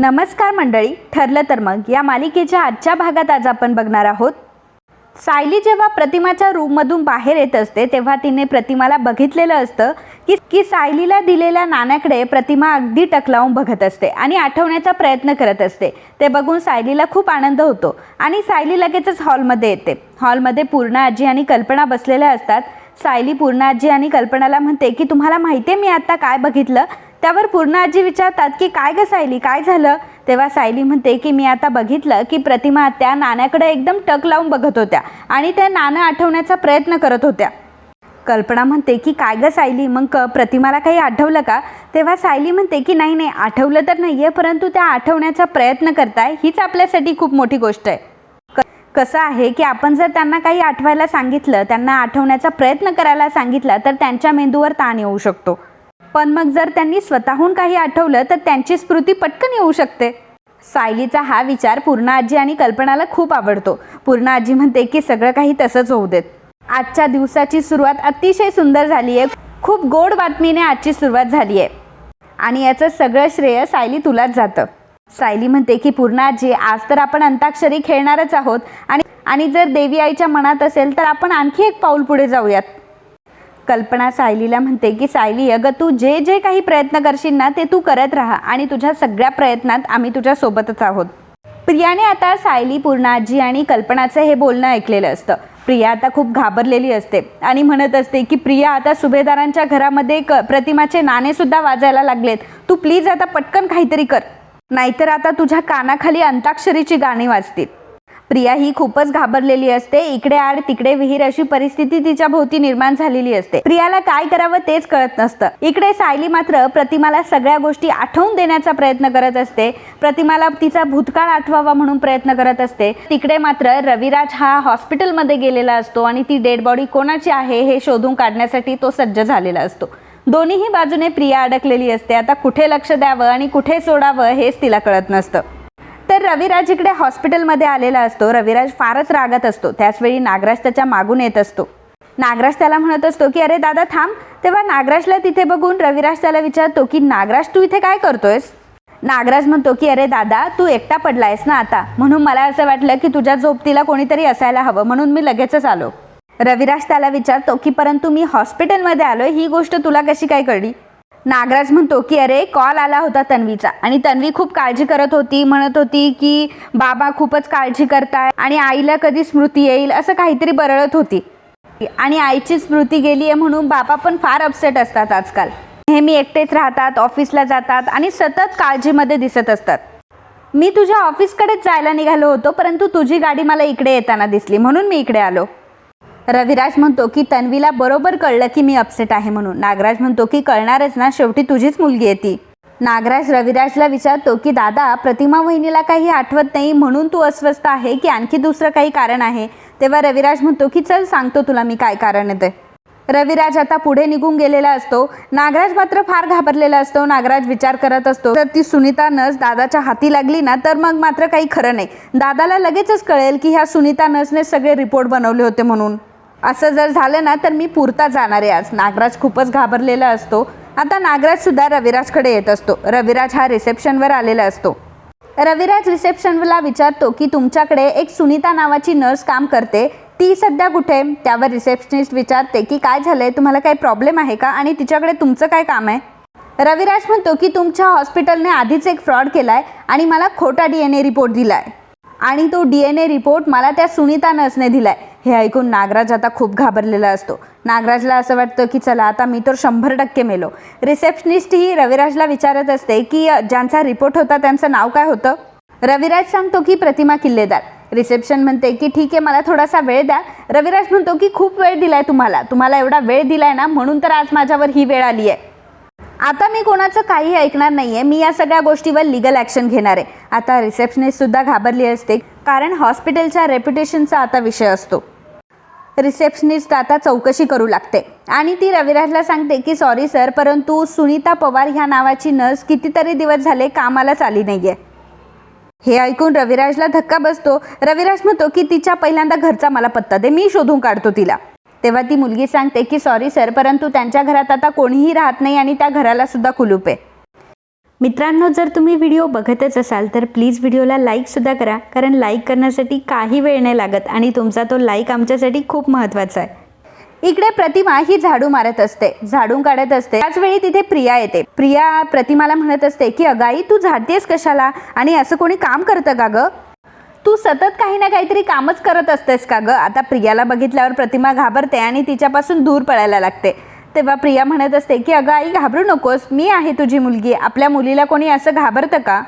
नमस्कार मंडळी ठरलं तर मग. या मालिकेच्या आजच्या भागात आज आपण बघणार आहोत. सायली जेव्हा प्रतिमाच्या रूममधून बाहेर येत असते तेव्हा तिने प्रतिमाला बघितलेलं असतं की की सायलीला दिलेल्या नाण्याकडे प्रतिमा अगदी टकलावून बघत असते आणि आठवण्याचा प्रयत्न करत असते. ते बघून सायलीला खूप आनंद होतो आणि सायली लगेचच हॉलमध्ये येते. हॉलमध्ये पूर्णा आजी आणि कल्पना बसलेल्या असतात. सायली पूर्णा आजी आणि कल्पनाला म्हणते की तुम्हाला माहिती आहे मी आता काय बघितलं? त्यावर पूर्ण आजी विचारतात की काय ग सायली काय झालं? तेव्हा सायली म्हणते की मी आता बघितलं की प्रतिमा त्या नाण्याकडे एकदम टक लावून बघत होत्या आणि त्या नाणं आठवण्याचा प्रयत्न करत होत्या. कल्पना म्हणते की काय ग सायली मग क प्रतिमाला काही आठवलं का? तेव्हा सायली म्हणते की नाही नाही आठवलं तर नाही आहे परंतु त्या आठवण्याचा प्रयत्न करताय हीच आपल्यासाठी खूप मोठी गोष्ट आहे. क कसं आहे की आपण जर त्यांना काही आठवायला सांगितलं त्यांना आठवण्याचा प्रयत्न करायला सांगितला तर त्यांच्या मेंदूवर ताण येऊ शकतो. पण मग जर त्यांनी स्वतःहून काही आठवलं तर त्यांची स्मृती पटकन येऊ शकते. सायलीचा हा विचार पूर्णा आजी आणि कल्पनाला खूप आवडतो. पूर्णा आजी म्हणते की सगळं काही तसंच होऊ देत. आजच्या दिवसाची सुरुवात अतिशय सुंदर झाली आहे खूप गोड बातमीने आजची सुरुवात झाली आहे आणि याचं सगळं श्रेय सायली तुलाच जातं. सायली म्हणते की पूर्णा आजी आज तर आपण अंताक्षरी खेळणारच आहोत आणि आणि जर देवी आईच्या मनात असेल तर आपण आणखी एक पाऊल पुढे जाऊयात. कल्पना सायलीला म्हणते की सायली अगं तू जे जे काही प्रयत्न करशील ना ते तू करत राहा आणि तुझ्या सगळ्या प्रयत्नात आम्ही तुझ्या सोबतच आहोत. प्रियाने आता सायली पूर्णाजी आणि कल्पनाचं हे बोलणं ऐकलेलं असतं. प्रिया आता खूप घाबरलेली असते आणि म्हणत असते की प्रिया आता सुभेदारांच्या घरामध्ये क प्रतिमाचे नाणेसुद्धा वाजायला लागलेत. तू प्लीज आता पटकन काहीतरी कर. नाहीतर आता तुझ्या कानाखाली अंताक्षरीची गाणी वाजतील. प्रिया ही खूपच घाबरलेली असते. इकडे आड तिकडे विहीर अशी परिस्थिती तिच्या भोवती निर्माण झालेली असते. प्रियाला काय करावं तेच कळत नसतं. इकडे सायली मात्र प्रतिमाला सगळ्या गोष्टी आठवून देण्याचा प्रयत्न करत असते. प्रतिमाला तिचा भूतकाळ आठवावा म्हणून प्रयत्न करत असते. तिकडे मात्र रविराज हा हॉस्पिटलमध्ये गेलेला असतो आणि ती डेड बॉडी कोणाची आहे हे शोधून काढण्यासाठी तो सज्ज झालेला असतो. दोन्हीही बाजूने प्रिया अडकलेली असते. आता कुठे लक्ष द्यावं आणि कुठे सोडावं हेच तिला कळत नसतं. तर रविराज इकडे हॉस्पिटलमध्ये आलेला असतो. रविराज फारच रागत असतो. त्याचवेळी नागराज त्याच्या मागून येत असतो. नागराज त्याला म्हणत असतो की अरे दादा थांब. तेव्हा नागराजला तिथे बघून रविराज त्याला विचारतो की नागराज तू इथे काय करतोयस? नागराज म्हणतो की अरे दादा तू एकटा पडलायस ना आता. म्हणून मला असं वाटलं की तुझ्या झोपतीला कोणीतरी असायला हवं. म्हणून मी लगेचच आलो. रविराज त्याला विचारतो की परंतु मी हॉस्पिटलमध्ये आलोय. ही गोष्ट तुला कशी काय कळली? नागराज म्हणतो की अरे कॉल आला होता तन्वीचा आणि तन्वी खूप काळजी करत होती म्हणत होती की बाबा खूपच काळजी करताय आणि आईला कधी स्मृती येईल? असं काहीतरी बरळत होती. आणि आईची स्मृती गेली आहे म्हणून बाबा पण फार अपसेट असतात आजकाल. नेहमी एकटेच राहतात ऑफिसला जातात आणि सतत काळजीमध्ये दिसत असतात. मी तुझ्या ऑफिसकडेच जायला निघालो होतो परंतु तुझी गाडी मला इकडे येताना दिसली म्हणून मी इकडे आलो. रविराज म्हणतो की तन्वीला बरोबर कळलं की मी अपसेट आहे म्हणून. नागराज म्हणतो की कळणारच ना शेवटी तुझीच मुलगी आहे ती. नागराज रविराजला विचारतो की दादा प्रतिमा वहिनीला काही आठवत नाही म्हणून तू अस्वस्थ आहे की आणखी दुसरं काही कारण आहे? तेव्हा रविराज म्हणतो की चल सांगतो तुला मी काय कारण येते रविराज आता पुढे निघून गेलेला असतो. नागराज मात्र फार घाबरलेला असतो. नागराज विचार करत असतो तर ती सुनीता नस दादाच्या हाती लागली ना तर मग मात्र काही खरं नाही. दादाला लगेचच कळेल की ह्या सुनीता नसने सगळे रिपोर्ट बनवले होते म्हणून. असं जर झालं ना तर मी पुरता जाणार आहे आज. नागराज खूपच घाबरलेला असतो. आता नागराज सुद्धा रविराजकडे येत असतो. रविराज हा रिसेप्शनवर आलेला असतो. रविराज रिसेप्शनला विचारतो की तुमच्याकडे एक सुनीता नावाची नर्स काम करते. ती सध्या कुठे? त्यावर रिसेप्शनिस्ट विचारते की काय झालं आहे तुम्हाला काही प्रॉब्लेम आहे का? आणि तिच्याकडे तुमचं काय काम आहे? रविराज म्हणतो की तुमच्या हॉस्पिटलने आधीच एक फ्रॉड केला आहे आणि मला खोटा डी एन ए रिपोर्ट दिलाय. आणि तो डी एन ए रिपोर्ट मला त्या सुनीता नर्सने दिलाय. हे ऐकून नागराज आता खूप घाबरलेला असतो. नागराजला असं वाटतं की चला आता मी तर शंभर टक्के मेलो. रिसेप्शनिस्ट ही रविराजला विचारत असते की ज्यांचा रिपोर्ट होता त्यांचं नाव काय होतं? रविराज सांगतो की प्रतिमा किल्लेदार. रिसेप्शन म्हणते की ठीक आहे मला थोडासा वेळ द्या. रविराज म्हणतो की खूप वेळ दिलाय तुम्हाला. तुम्हाला एवढा वेळ दिलाय ना म्हणून तर आज माझ्यावर ही वेळ आली आहे आता मी कोणाचं काही ऐकणार नाही आहे मी या सगळ्या गोष्टीवर लिगल ॲक्शन घेणार आहे. आता रिसेप्शनिस्टसुद्धा घाबरली असते. कारण हॉस्पिटलच्या रेप्युटेशनचा आता विषय असतो. रिसेप्शनिस्ट आता चौकशी करू लागते. आणि ती रविराजला सांगते की सॉरी सर परंतु सुनीता पवार ह्या नावाची नर्स कितीतरी दिवस झाले कामालाच आली नाही आहे हे ऐकून रविराजला धक्का बसतो. रविराज म्हणतो की तिच्या पहिल्यांदा घरचा मला पत्ता दे मी शोधून काढतो तिला. तेव्हा ती मुलगी सांगते की सॉरी सर परंतु त्यांच्या घरात आता कोणीही राहत नाही आणि त्या घराला सुद्धा कुलूप आहे. मित्रांनो जर तुम्ही व्हिडिओ बघतच असाल तर प्लीज व्हिडिओला लाईकसुद्धा करा कारण लाईक करण्यासाठी काही वेळ नाही लागत आणि तुमचा तो लाईक आमच्यासाठी खूप महत्त्वाचा आहे. इकडे प्रतिमा ही झाडू मारत असते झाडून काढत असते. त्याच वेळी तिथे प्रिया येते. प्रिया प्रतिमाला म्हणत असते की अगाई तू झाडतेस कशाला? आणि असं कोणी काम करतं का गं? तू सतत काही ना काहीतरी कामच करत असतेस का गं? आता प्रियाला बघितल्यावर प्रतिमा घाबरते आणि तिच्यापासून दूर पळायला लागते. तेव्हा प्रिया म्हणत असते की अगं आई घाबरू नकोस. मी आहे तुझी मुलगी. आपल्या मुलीला कोणी असं घाबरतं का?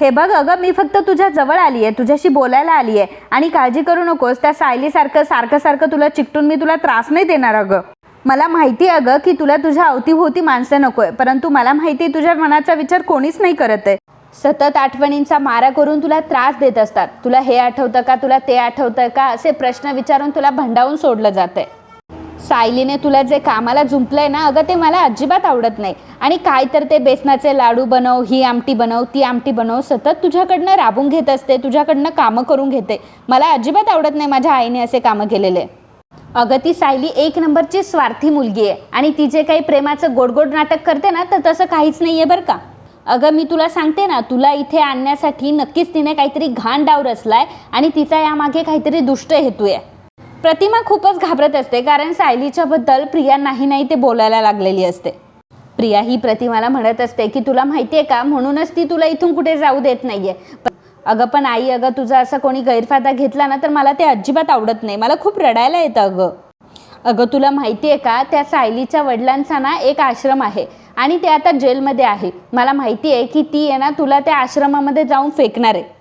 हे बघ अगं मी फक्त तुझ्या जवळ आली आहे तुझ्याशी बोलायला आली आहे आणि काळजी करू नकोस. त्या सायलीसारखं सारखं सारखं तुला चिकटून मी तुला त्रास नाही देणार अगं. मला माहिती अगं की तुला तुझ्या अवतीभोवती माणसं नको आहे परंतु मला माहिती तुझ्या मनाचा विचार कोणीच नाही करत आहे. सतत आठवणींचा मारा करून तुला त्रास देत असतात. तुला हे आठवतं का? तुला ते आठवतं का? असे प्रश्न विचारून तुला भंडावून सोडलं जातंय. सायलीने तुला जे कामाला जुंपलंय ना अगं ते मला अजिबात आवडत नाही. आणि काय तर ते बेसनाचे लाडू बनव ही आमटी बनव ती आमटी बनव सतत तुझ्याकडनं राबून घेत असते तुझ्याकडनं कामं करून घेते. मला अजिबात आवडत नाही माझ्या आईने असे कामं केलेले. अगं ती सायली एक नंबरची स्वार्थी मुलगी आहे. आणि ती जे काही प्रेमाचं गोडगोड नाटक करते ना तर तसं काहीच नाही आहे बरं का. अगं मी तुला सांगते ना तुला इथे आणण्यासाठी नक्कीच तिने काहीतरी घाण डाव रचलाय आणि तिचा यामागे काहीतरी दुष्ट हेतू आहे. प्रतिमा खूपच घाबरत असते कारण सायलीच्या बद्दल प्रिया नाही नाही ते बोलायला लागलेली असते. प्रिया ही प्रतिमाला म्हणत असते की तुला माहिती आहे का? म्हणूनच ती तुला इथून कुठे जाऊ देत नाहीये. प- अगं पण आई अगं तुझा असा कोणी गैरफायदा घेतला ना तर मला ते अजिबात आवडत नाही. मला खूप रडायला येतं अगं. अगं तुला माहिती आहे का? त्या सायलीच्या वडिलांचा ना एक आश्रम आहे आणि ते आता जेलमध्ये आहे. मला माहिती आहे की ती आहे ना तुला त्या आश्रमामध्ये जाऊन फेकणार आहे.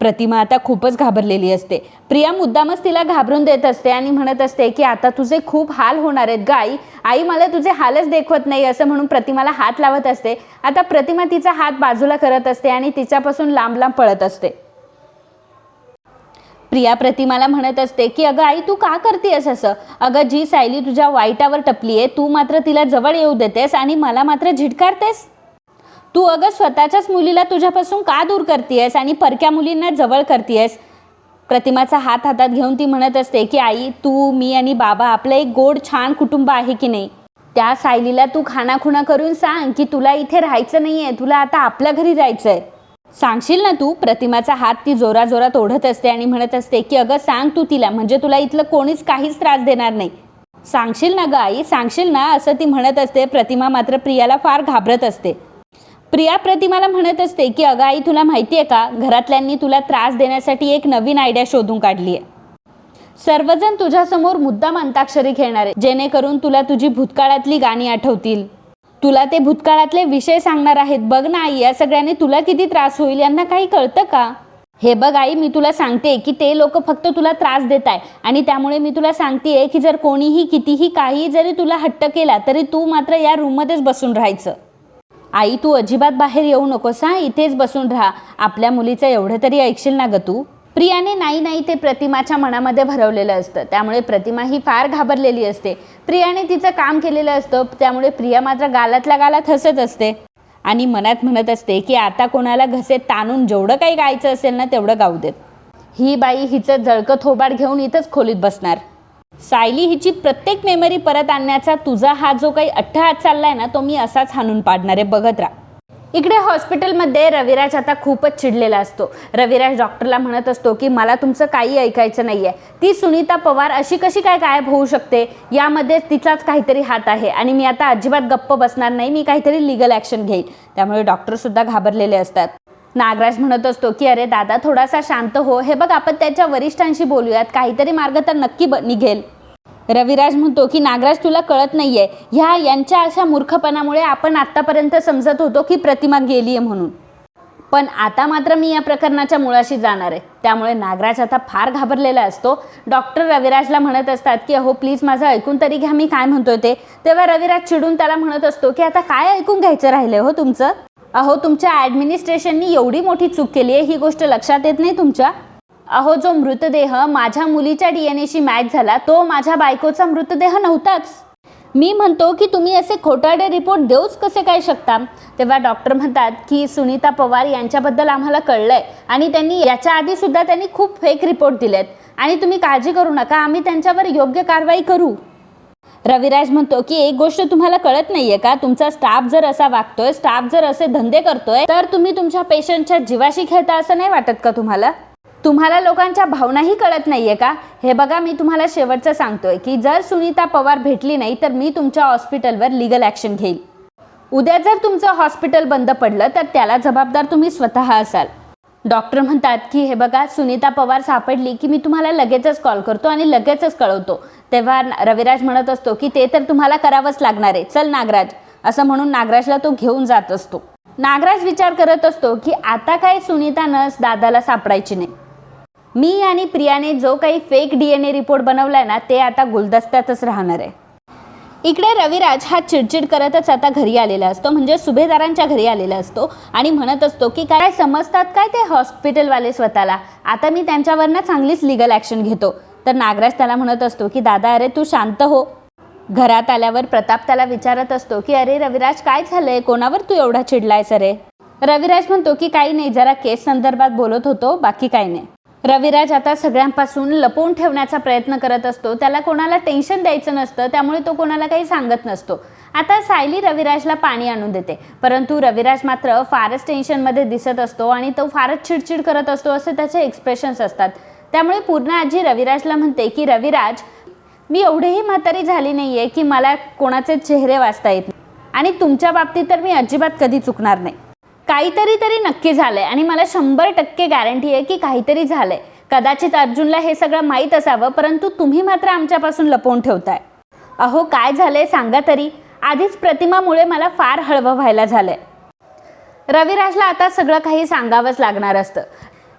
प्रतिमा आता खूपच घाबरलेली असते. प्रिया मुद्दामच तिला घाबरून देत असते आणि म्हणत असते की आता तुझे खूप हाल होणार आहेत ग आई. आई मला तुझे हालच देखवत नाही असं म्हणून प्रतिमाला हात लावत असते. आता प्रतिमा तिचा हात बाजूला करत असते आणि तिच्यापासून लांब लांब पळत असते. प्रिया प्रतिमाला म्हणत असते की अगं आई तू का करतेस असं? अगं जी सायली तुझ्या वाईटावर टपली आहे तू मात्र तिला जवळ येऊ देतेस आणि मला मात्र झिडकारतेस तू अगं स्वतःच्याच मुलीला तुझ्यापासून का दूर करतेयस आणि परक्या मुलींना जवळ करतेयस? प्रतिमाचा हात हातात घेऊन ती म्हणत असते की आई तू मी आणि बाबा आपलं एक गोड छान कुटुंब आहे की नाही? त्या सायलीला तू खाणाखुणा करून सांग की तुला इथे राहायचं नाही आहे तुला आता आपल्या घरी जायचं आहे सांगशील ना तू? प्रतिमाचा हात ती जोराजोरात ओढत असते आणि म्हणत असते की अगं सांग तू तिला म्हणजे तुला इथलं कोणीच काहीच त्रास देणार नाही. सांगशील ना गं आई सांगशील ना? असं ती म्हणत असते. प्रतिमा मात्र प्रियाला फार घाबरत असते. प्रिया प्रतिमाला म्हणत असते की अगं आई तुला माहिती आहे का? घरातल्यांनी तुला त्रास देण्यासाठी एक नवीन आयडिया शोधून काढली आहे सर्वजण तुझ्यासमोर मुद्दाम अंताक्षरी खेळणार आहे जेणेकरून तुला तुझी भूतकाळातली गाणी आठवतील. तुला ते भूतकाळातले विषय सांगणार आहेत. बघ ना आई या सगळ्यांनी तुला किती त्रास होईल यांना काही कळतं का? हे बघ आई मी तुला सांगते की ते लोक फक्त तुला त्रास देत आहे आणि त्यामुळे मी तुला सांगते की जर कोणीही कितीही काही जरी तुला हट्ट केला तरी तू मात्र या रूममध्येच बसून राहायचं. आई तू अजिबात बाहेर येऊ नकोस हा? इथेच बसून राहा. आपल्या मुलीचं एवढं तरी ऐकशील ना ग तू? प्रियाने नाही नाही ते प्रतिमाच्या मनामध्ये भरवलेलं असतं. त्यामुळे प्रतिमा ही फार घाबरलेली असते. प्रियाने तिचं काम केलेलं असतं. त्यामुळे प्रिया मात्र गालातल्या गालात हसत असते. आणि मनात म्हणत असते की आता कोणाला घसे ताणून जेवढं काही गायचं असेल ना तेवढं गाऊ देत. ही बाई हिचं जळकं थोबाड घेऊन इथंच खोलीत बसणार. सायली हिची प्रत्येक मेमरी परत आणण्याचा तुझा हा जो काही अट्टहात चाललाय ना तो मी असाच हाणून पाडणार आहे. बघत राहा. इकडे हॉस्पिटलमध्ये रविराज आता खूपच चिडलेला असतो. रविराज डॉक्टरला म्हणत असतो की मला तुमचं काही ऐकायचं नाही आहे ती सुनीता पवार अशी कशी काय गायब होऊ शकते? यामध्ये तिचाच काहीतरी हात आहे आणि मी आता अजिबात गप्प बसणार नाही मी काहीतरी लिगल ॲक्शन घेईन त्यामुळे डॉक्टरसुद्धा घाबरलेले असतात. नागराज म्हणत असतो की अरे दादा थोडासा शांत हो. हे बघ आपण त्याच्या वरिष्ठांशी बोलूयात. काहीतरी मार्ग तर नक्की ब निघेल. रविराज म्हणतो की नागराज तुला कळत नाहीये. ह्या यांच्या अशा मूर्खपणामुळे आपण आत्तापर्यंत समजत होतो की प्रतिमा गेली आहे म्हणून. पण आता मात्र मी या प्रकरणाच्या मुळाशी जाणार आहे. त्यामुळे नागराज आता फार घाबरलेला असतो. डॉक्टर रविराजला म्हणत असतात की अहो प्लीज माझं ऐकून तरी घ्या. मी काय म्हणतोय ते? तेव्हा रविराज चिडून त्याला म्हणत असतो की आता काय ऐकून घ्यायचं राहिलं हो तुमचं? अहो तुमच्या ॲडमिनिस्ट्रेशननी एवढी मोठी चूक केली आहे ही गोष्ट लक्षात येत नाही तुमच्या? अहो जो मृतदेह माझ्या मुलीच्या डी एन एशी मॅच झाला तो माझ्या बायकोचा मृतदेह नव्हताच. मी म्हणतो की तुम्ही असे खोटाडे रिपोर्ट देऊच कसे काय शकता? तेव्हा डॉक्टर म्हणतात की सुनीता पवार यांच्याबद्दल आम्हाला कळलंय आणि त्यांनी याच्या आधीसुद्धा त्यांनी खूप फेक रिपोर्ट दिलेत. आणि तुम्ही काळजी करू नका आम्ही त्यांच्यावर योग्य कारवाई करू. रविराज म्हणतो की एक गोष्ट तुम्हाला कळत नाहीये का? तुमचा स्टाफ जर असा वागतोय स्टाफ जर असे धंदे करतोय तर तुम्ही तुमच्या पेशंटच्या जीवाशी खेळता असं नाही वाटत का तुम्हाला? तुम्हाला लोकांच्या भावनाही कळत नाहीये का? हे बघा मी तुम्हाला शेवटचं सांगतोय की जर सुनीता पवार भेटली नाही तर मी तुमच्या हॉस्पिटलवर लिगल ॲक्शन घेईल. उद्या जर तुमचं हॉस्पिटल बंद पडलं तर त्याला जबाबदार तुम्ही स्वतः असाल. डॉक्टर म्हणतात की हे बघा सुनीता पवार सापडली की मी तुम्हाला लगेचच कॉल करतो आणि लगेचच कळवतो. तेव्हा रविराज म्हणत असतो की ते तर तुम्हाला करावंच लागणार आहे. चल नागराज. असं म्हणून नागराजला तो घेऊन जात असतो. नागराज विचार करत असतो की आता काय सुनीता नस दादाला सापडायची नाही. मी आणि प्रियाने जो काही fake D N A report बनवलाय ना ते आता गुलदस्त्यातच राहणार आहे. इकडे रविराज हा चिडचिड करतच आता घरी आलेला असतो म्हणजे सुभेदारांच्या घरी आलेला असतो आणि म्हणत असतो की काय समजतात काय ते हॉस्पिटलवाले स्वतःला? आता मी त्यांच्यावरनं चांगलीच लिगल ॲक्शन घेतो. तर नागराज त्याला म्हणत असतो की दादा अरे तू शांत हो. घरात आल्यावर प्रताप त्याला विचारत असतो की अरे रविराज काय झालंय? कोणावर तू एवढा चिडलायस अरे? रविराज म्हणतो की काही नाही जरा केस संदर्भात बोलत होतो बाकी काही नाही. रविराज आता सगळ्यांपासून लपवून ठेवण्याचा प्रयत्न करत असतो. त्याला कोणाला टेन्शन द्यायचं नसतं त्यामुळे तो कोणाला काही सांगत नसतो. आता सायली रविराजला पाणी आणून देते. परंतु रविराज मात्र फारच टेन्शनमध्ये दिसत असतो आणि तो फारच चिडचिड करत असतो असे त्याचे एक्सप्रेशन्स असतात. त्यामुळे पूर्ण आजी रविराजला म्हणते की रविराज मी एवढीही म्हातारी झाली नाही आहे की मला कोणाचे चेहरे वाचता येत आणि तुमच्या बाबतीत तर मी अजिबात कधी चुकणार नाही. काहीतरी तरी नक्की झालंय आणि मला शंभर टक्के गॅरंटी आहे की काहीतरी झालंय. कदाचित अर्जुनला हे सगळं माहीत असावं परंतु तुम्ही मात्र आमच्यापासून लपवून ठेवताय. अहो काय झालंय सांगा तरी. आधीच प्रतिमामुळे मला फार हळवं व्हायला झालंय. रविराजला आता सगळं काही सांगावंच लागणार असतं.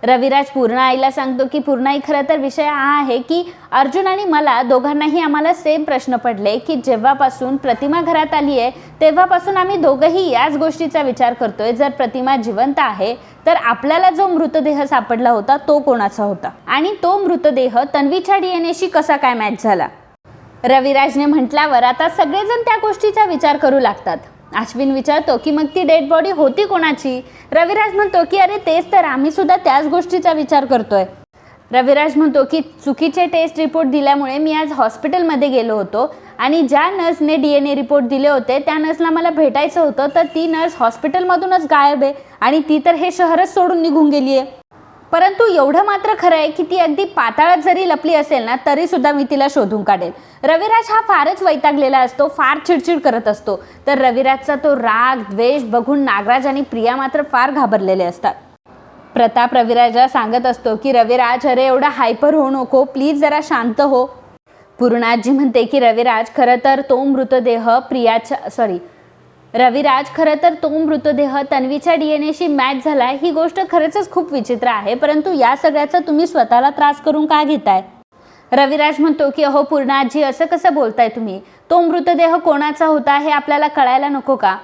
रविराज पूर्ण आईला सांगतो की पूर्ण आई खरं तर विषय हा आहे की अर्जुन आणि मला दोघांनाही आम्हाला सेम प्रश्न पडले की जेव्हापासून प्रतिमा घरात आली आहे तेव्हापासून आम्ही दोघंही याच गोष्टीचा विचार करतोय. जर प्रतिमा जिवंत आहे तर आपल्याला जो मृतदेह सापडला होता तो कोणाचा होता? आणि तो मृतदेह तन्वीच्या डी एन एशी कसा काय मॅच झाला? रविराजने म्हटल्यावर आता सगळेजण त्या गोष्टीचा विचार करू लागतात. अश्विन विचारतो की मग ती डेड बॉडी होती कोणाची? रविराज म्हणतो की अरे तेच तर. आम्ही सुद्धा त्याच गोष्टीचा विचार करतोय. रविराज म्हणतो की चुकीचे टेस्ट रिपोर्ट दिल्यामुळे मी आज हॉस्पिटलमध्ये गेलो होतो आणि ज्या नर्सने डी एन ए रिपोर्ट दिले होते त्या नर्सला मला भेटायचं होतं तर ती नर्स हॉस्पिटलमधूनच गायब आहे आणि ती तर हे शहरच सोडून निघून गेली आहे परंतु एवढं मात्र खरं आहे की ती अगदी पाताळात जरी लपली असेल ना तरी सुद्धा मी तिला शोधून काढेल. रविराज हा फारच वैतागलेला असतो फार चिडचिड करत असतो. तर रविराजचा तो राग द्वेष बघून नागराज आणि प्रिया मात्र फार घाबरलेले असतात. प्रताप रविराजला सांगत असतो की रविराज अरे एवढा हायपर होऊ नको प्लीज जरा शांत हो. पूर्णाजी म्हणते की रविराज खरं तर तो मृतदेह प्रियाच्या सॉरी रविराज खरं तर तो मृतदेह तन्वीच्या डी एन एशी मॅच झाला ही गोष्ट खरंच खूप विचित्र आहे. परंतु या सगळ्याचा तुम्ही स्वतःला त्रास करून का घेताय? रविराज म्हणतो की अहो पूर्णाजी असं कसं बोलताय तुम्ही? तो मृतदेह कोणाचा होता हे आपल्याला कळायला नको का?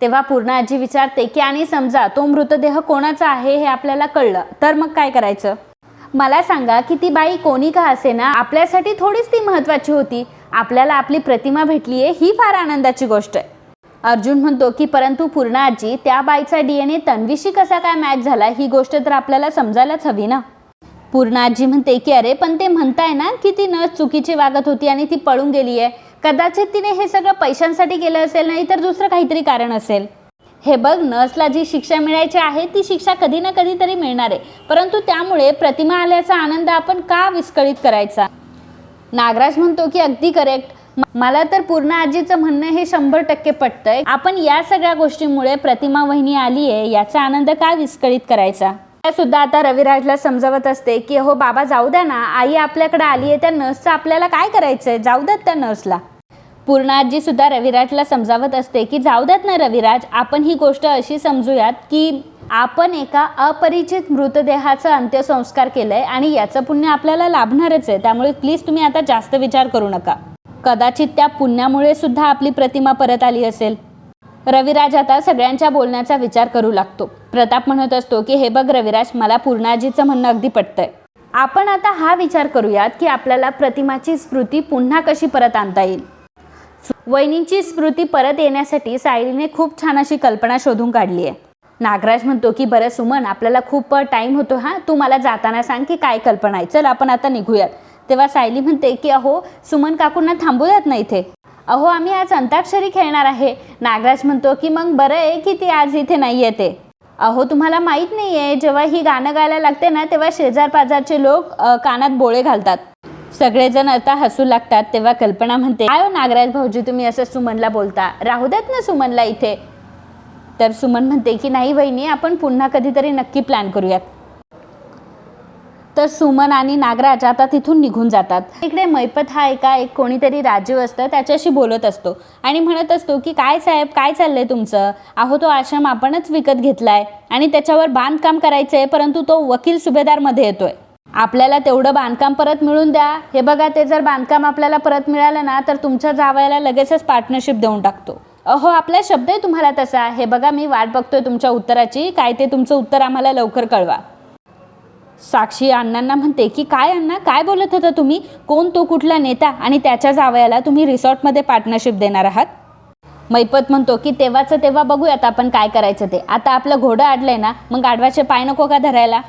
तेव्हा पूर्णाजी विचारते की आणि समजा तो मृतदेह कोणाचा आहे हे आपल्याला कळलं तर मग काय करायचं? मला सांगा की ती बाई कोणी का असे ना आपल्यासाठी थोडीच ती महत्त्वाची होती. आपल्याला आपली प्रतिमा भेटली आहे ही फार आनंदाची गोष्ट आहे. अर्जुन म्हणतो की परंतु पूर्णाजी त्या बाईचा डी एन ए तन्वीशी कसा काय मॅच झाला? ही गोष्ट तर आपल्याला समजायलाच हवी ना. पूर्णाजी म्हणते की अरे पण ते म्हणताय ना की ती नस चुकीची वागत होती आणि ती पळून गेली आहे कदाचित तिने हे सगळं पैशांसाठी केलं असेल नाही तर दुसरं काहीतरी कारण असेल. हे बघ नर्सला जी शिक्षा मिळायची आहे ती शिक्षा कधी ना कधीतरी मिळणार आहे. परंतु त्यामुळे प्रतिमा आल्याचा आनंद आपण का विस्कळीत करायचा? नागराज म्हणतो की अगदी करेक्ट मला तर पूर्ण आजीचं म्हणणं हे शंभर टक्के पटतंय. आपण या सगळ्या गोष्टींमुळे प्रतिमा वहिनी आली आहे याचा आनंद का विस्कळीत करायचा? त्या सुद्धा आता रविराजला समजावत असते की हो बाबा जाऊ द्या ना. आई आपल्याकडे आली आहे त्या नर्सचं आपल्याला काय करायचंय? जाऊ द्यात त्या नर्सला पूर्ण आजी सुद्धा रविराजला समजावत असते की जाऊ द्यात ना रविराज. आपण ही गोष्ट अशी समजूयात की आपण एका अपरिचित मृतदेहाचा अंत्यसंस्कार केलाय आणि याचं पुण्य आपल्याला लाभणारच आहे. त्यामुळे प्लीज तुम्ही आता जास्त विचार करू नका. कदाचित त्या पुण्यामुळे सुद्धा आपली प्रतिमा परत आली असेल. रविराज आता सगळ्यांच्या बोलण्याचा विचार करू लागतो. प्रताप म्हणत असतो की हे बघ रविराज मला पूर्णाजीचं म्हणणं अगदी पटतंय. आपण आता हा विचार करूयात की आपल्याला प्रतिमाची स्मृती पुन्हा कशी परत आणता येईल? वहिनींची स्मृती परत येण्यासाठी सायलीने खूप छान अशी कल्पना शोधून काढली आहे. नागराज म्हणतो की बरं सुमन आपल्याला खूप टाईम होतो हां? तू मला जाताना सांग की काय कल्पना आहे. चल आपण आता निघूयात. तेव्हा सायली म्हणते की अहो सुमन काकूंना थांबू देत ना इथे. अहो आम्ही आज अंताक्षरी खेळणार आहे. नागराज म्हणतो की मग बरं आहे की ती आज इथे नाही येते. अहो तुम्हाला माहीत नाही आहे जेव्हा ही गाणं गायला लागते ना तेव्हा शेजार पाजारचे लोक कानात बोळे घालतात. सगळेजण आता हसू लागतात तेव्हा कल्पना म्हणते आयो हो नागराज भाऊजी तुम्ही असं सुमनला बोलता? राहू देत ना सुमनला इथे. तर सुमन म्हणते की नाही वहिनी आपण पुन्हा कधीतरी नक्की प्लॅन करूयात. तर सुमन आणि नागराज आता तिथून निघून जातात. इकडे मैपत हा एका एक कोणीतरी राजीव असतं त्याच्याशी बोलत असतो आणि म्हणत असतो की काय साहेब काय चाललंय तुमचं? अहो तो आश्रम आपणच विकत घेतलाय आणि त्याच्यावर बांधकाम करायचं आहे परंतु तो वकील सुभेदारमध्ये येतोय. आपल्याला तेवढं बांधकाम परत मिळून द्या. हे बघा ते जर बांधकाम आपल्याला परत मिळालं ना तर तुमच्या जावयाला लगेचच पार्टनरशिप देऊन टाकतो. अहो आपला शब्द आहे तुम्हाला तसा हे बघा मी वाट बघतोय तुमच्या उत्तराची. काय ते तुमचं उत्तर आम्हाला लवकर कळवा. साक्षी अण्णांना म्हणते की काय अण्णा काय बोलत होता तुम्ही? कोण तो कुठला नेता आणि त्याच्या जावयाला तुम्ही रिसॉर्टमध्ये पार्टनरशिप देणार आहात? मैपत म्हणतो की तेव्हाचं तेव्हा बघूयात आपण काय करायचं ते. आता आपलं घोडं अडलंय ना मग गाढवाचे पाय नको का धरायला?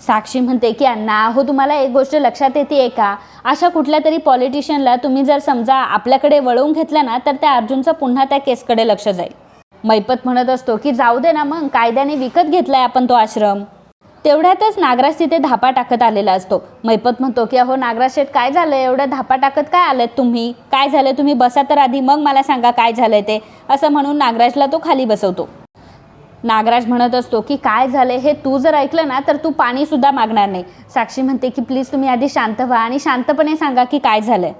साक्षी म्हणते की अण्णा हो तुम्हाला एक गोष्ट लक्षात येते आहे का? अशा कुठल्या तरी पॉलिटिशियनला तुम्ही जर समजा आपल्याकडे वळवून घेतला ना तर त्या अर्जुनचं पुन्हा त्या केसकडे लक्ष जाईल. मैपत म्हणत असतो की जाऊ दे ना मग कायद्याने विकत घेतलाय आपण तो आश्रम. तेवढ्यातच नागराज तिथे धापा टाकत आलेला असतो. मैपत म्हणतो की अहो नागराज शेठ काय झालं एवढं धापा टाकत काय आलेत तुम्ही? काय झालं तुम्ही बसा तर आधी मग मला सांगा काय झालंय ते. असं म्हणून नागराजला तो खाली बसवतो. नागराज म्हणत असतो की काय झालं हे तू जर ऐकलं ना तर तू पाणीसुद्धा मागणार नाही. साक्षी म्हणते की प्लीज तुम्ही आधी शांत व्हा आणि शांतपणे सांगा की काय झालं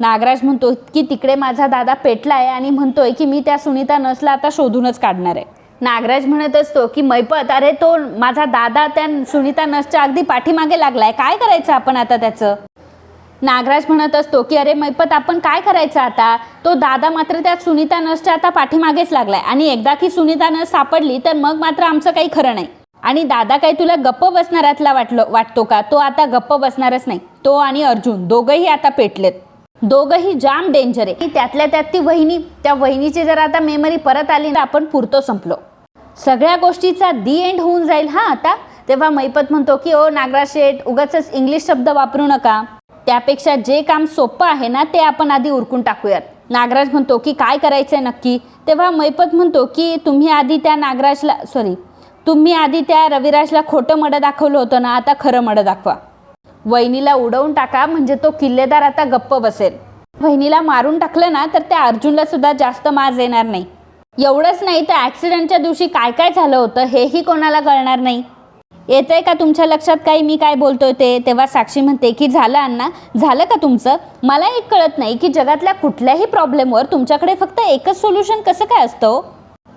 नागराज म्हणतो की तिकडे माझा दादा पेटला आहे आणि म्हणतोय की मी त्या सुनीता नसला आता शोधूनच काढणार आहे. नागराज म्हणत असतो की मैपत अरे तो माझा दादा त्या सुनीता नसच्या अगदी पाठीमागे लागलाय. काय करायचं आपण आता त्याचं? नागराज म्हणत असतो की अरे मैपत आपण काय करायचं आता? तो दादा मात्र त्या सुनीता नसच्या आता पाठीमागेच लागलाय. आणि एकदा की सुनीता नस सापडली तर मग मात्र आमचं काही खरं नाही. आणि दादा काही तुला गप्प बसणाऱ्यातला वाटलं वाटतो का? तो आता गप्प बसणारच नाही. तो आणि अर्जुन दोघंही आता पेटलेत. दोघंही जाम डेंजर आहे. त्यातल्या त्यात ती वहिनी त्या वहिनीची जर आता मेमरी परत आली ना आपण पुरतो संपलो. सगळ्या गोष्टीचा दी एंड होऊन जाईल हा आता. तेव्हा मैपत म्हणतो की ओ नागराज शेठ उगाच इंग्लिश शब्द वापरू नका. त्यापेक्षा जे काम सोपं आहे ना ते आपण आधी उरकून टाकूयात. नागराज म्हणतो की काय करायचं आहे नक्की? तेव्हा मैपत म्हणतो की तुम्ही आधी त्या नागराजला सॉरी तुम्ही आधी त्या रविराजला खोटं मडं दाखवलं होतं ना आता खरं मडं दाखवा. वहिनीला उडवून टाका म्हणजे तो किल्लेदार आता गप्प बसेल. वहिनीला मारून टाकलं ना तर त्या अर्जुनला सुद्धा जास्त माज येणार नाही. एवढंच नाही तर ॲक्सिडेंटच्या दिवशी काय काय झालं होतं हेही कोणाला कळणार नाही. येतं आहे का तुमच्या लक्षात काही? मी काय बोलतोय ते? तेव्हा साक्षी म्हणते की झालं अण्णा झालं का तुमचं? मला एक कळत नाही की जगातल्या कुठल्याही प्रॉब्लेमवर तुमच्याकडे फक्त एकच सोल्युशन कसं काय असतं हो?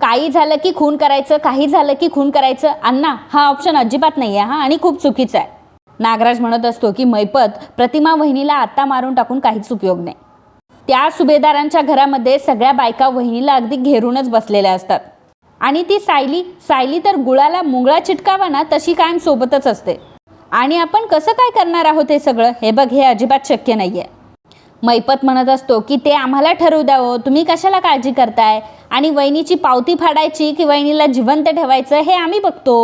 काही झालं की खून करायचं काही झालं की खून करायचं. अण्णा हा ऑप्शन अजिबात नाही आहे हा आणि खूप चुकीचा आहे. नागराज म्हणत असतो की मैपत प्रतिमा वहिनीला आत्ता मारून टाकून काहीच उपयोग नाही. त्या सुभेदारांच्या घरामध्ये सगळ्या बायका वहिनीला अगदी घेरूनच बसलेल्या असतात. आणि ती सायली सायली तर गुळाला मुंगळा चिटकावा ना तशी कायम सोबतच असते. आणि आपण कसं काय करणार आहोत हे सगळं? हे बघ हे अजिबात शक्य नाही आहे मैपत म्हणत असतो की ते आम्हाला ठरवू द्यावं हो, तुम्ही कशाला काळजी करताय? आणि वहिनीची पावती फाडायची की वहिनीला जिवंत ठेवायचं हे आम्ही बघतो.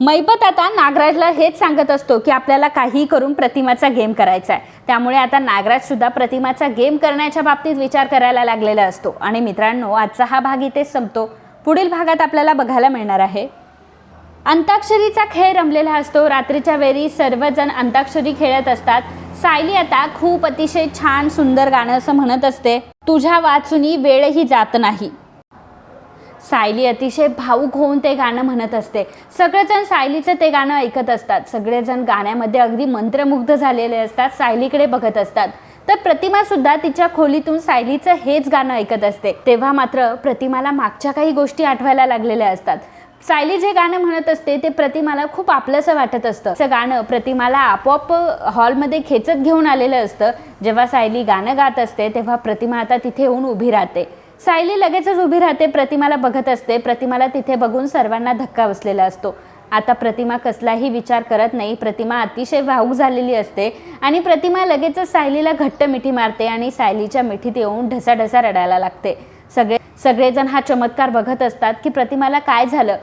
मैपत आता नागराजला हेच सांगत असतो की आपल्याला काही करून प्रतिमाचा गेम करायचा आहे. त्यामुळे आता नागराज सुद्धा प्रतिमाचा गेम करण्याच्या बाबतीत विचार करायला लागलेला असतो. आणि मित्रांनो आजचा हा भाग इथेच संपतो. पुढील भागात आपल्याला बघायला मिळणार आहे. अंताक्षरीचा खेळ रमलेला असतो. रात्रीच्या वेळी सर्वजण अंताक्षरी खेळत असतात. सायली आता खूप अतिशय छान सुंदर गाणं असं म्हणत असते. तुझ्या वाचूनी वेळही जात नाही. सायली अतिशय भाऊक होऊन ते गाणं म्हणत असते. सगळेजण सायलीचं ते गाणं ऐकत असतात. सगळेजण गाण्यामध्ये अगदी मंत्रमुग्ध झालेले असतात सायलीकडे बघत असतात. तर प्रतिमा सुद्धा तिच्या खोलीतून सायलीचं हेच गाणं ऐकत असते. तेव्हा मात्र प्रतिमाला मागच्या काही गोष्टी आठवायला लागलेल्या असतात. सायली जे गाणं म्हणत असते ते प्रतिमाला खूप आपलंसं वाटत असतं. असं गाणं प्रतिमाला आपोआप हॉलमध्ये खेचत घेऊन आलेलं असतं. जेव्हा सायली गाणं गात असते तेव्हा प्रतिमा आता तिथे येऊन उभी राहते. सायली लगेचच उभी राहते प्रतिमाला बघत असते. प्रतिमाला तिथे बघून सर्वांना धक्का बसलेला असतो. आता प्रतिमा कसलाही विचार करत नाही. प्रतिमा अतिशय भाऊक झालेली असते आणि प्रतिमा लगेचच सायलीला घट्ट मिठी मारते आणि सायलीच्या मिठीत येऊन ढसाढसा रडायला लागते. सगळे सगळेजण हा चमत्कार बघत असतात की प्रतिमाला काय झालं.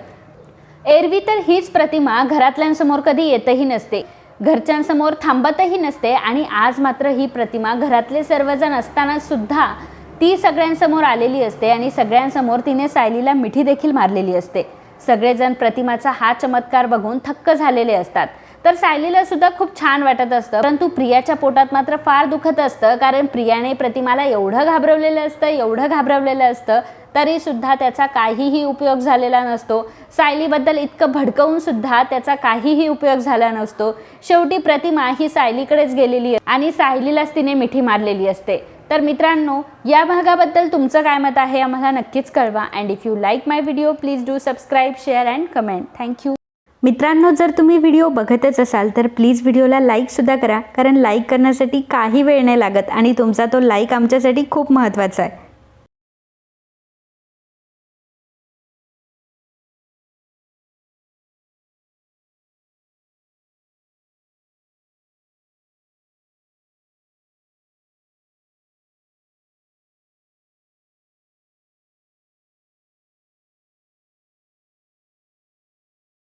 एरवी तर हीच प्रतिमा घरातल्यांसमोर कधी येतही नसते. घरच्यांसमोर थांबतही नसते आणि आज मात्र ही प्रतिमा घरातले सर्वजण असताना सुद्धा ती सगळ्यांसमोर आलेली असते आणि सगळ्यांसमोर तिने सायलीला मिठी देखील मारलेली असते. सगळेजण प्रतिमाचा हा चमत्कार बघून थक्क झालेले असतात. तर सायलीला सुद्धा खूप छान वाटत असतं. परंतु प्रियाच्या पोटात मात्र फार दुखत असतं. कारण प्रियाने प्रतिमाला एवढं घाबरवलेलं असतं एवढं घाबरवलेलं असतं तरी सुद्धा त्याचा काहीही उपयोग झालेला नसतो. सायलीबद्दल इतकं भडकवून सुद्धा त्याचा काहीही उपयोग झाला नसतो. शेवटी प्रतिमा ही सायलीकडेच गेलेली आहे आणि सायलीलाच तिने मिठी मारलेली असते. तर मित्रांनो या भागाबद्दल तुमचं काय मत आहे आम्हाला नक्कीच कळवा. And if you like my video please do subscribe share and comment thank you मित्रांनो जर तुम्ही व्हिडिओ बघतच असाल तर प्लीज व्हिडिओला लाईकसुद्धा करा. कारण लाईक करण्यासाठी काही वेळ नाही लागत आणि तुमचा तो लाईक आमच्यासाठी खूप महत्त्वाचा आहे.